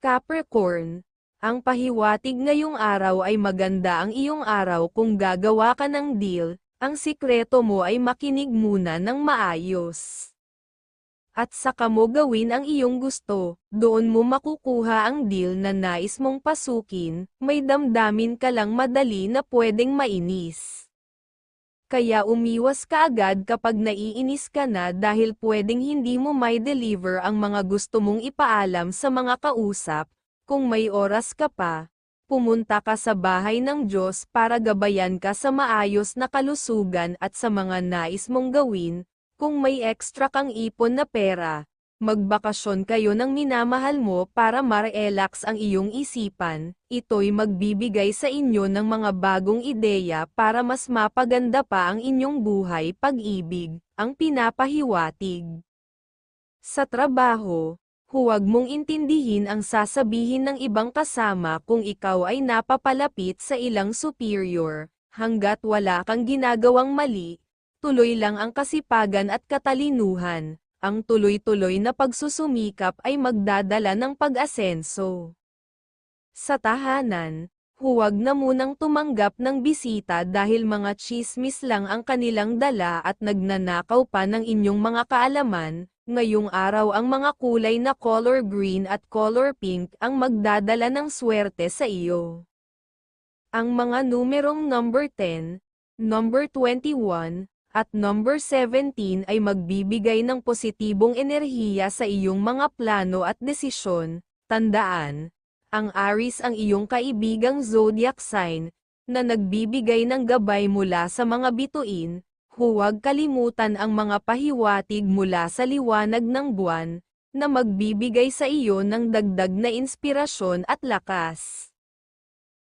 Capricorn, ang pahiwatig ngayong araw ay maganda ang iyong araw kung gagawa ka ng deal, ang sikreto mo ay makinig muna ng maayos. At saka mo gawin ang iyong gusto, doon mo makukuha ang deal na nais mong pasukin, may damdamin ka lang madali na pwedeng mainis. Kaya umiwas ka agad kapag naiinis ka na dahil pwedeng hindi mo may deliver ang mga gusto mong ipaalam sa mga kausap, kung may oras ka pa, pumunta ka sa bahay ng Diyos para gabayan ka sa maayos na kalusugan at sa mga nais mong gawin, kung may extra kang ipon na pera, magbakasyon kayo ng minamahal mo para ma-relax ang iyong isipan, ito'y magbibigay sa inyo ng mga bagong ideya para mas mapaganda pa ang inyong buhay pag-ibig, ang pinapahiwatig. Sa trabaho, huwag mong intindihin ang sasabihin ng ibang kasama kung ikaw ay napapalapit sa ilang superior, hanggat wala kang ginagawang mali, tuloy lang ang kasipagan at katalinuhan, ang tuloy-tuloy na pagsusumikap ay magdadala ng pag-asenso. Sa tahanan, huwag na munang tumanggap ng bisita dahil mga chismis lang ang kanilang dala at nagnanakaw pa ng inyong mga kaalaman, ngayong araw ang mga kulay na color green at color pink ang magdadala ng swerte sa iyo. Ang mga numerong number 10, number 21, at number 17 ay magbibigay ng positibong enerhiya sa iyong mga plano at desisyon. Tandaan, ang Aries ang iyong kaibigang zodiac sign, na nagbibigay ng gabay mula sa mga bituin, huwag kalimutan ang mga pahiwatig mula sa liwanag ng buwan, na magbibigay sa iyo ng dagdag na inspirasyon at lakas.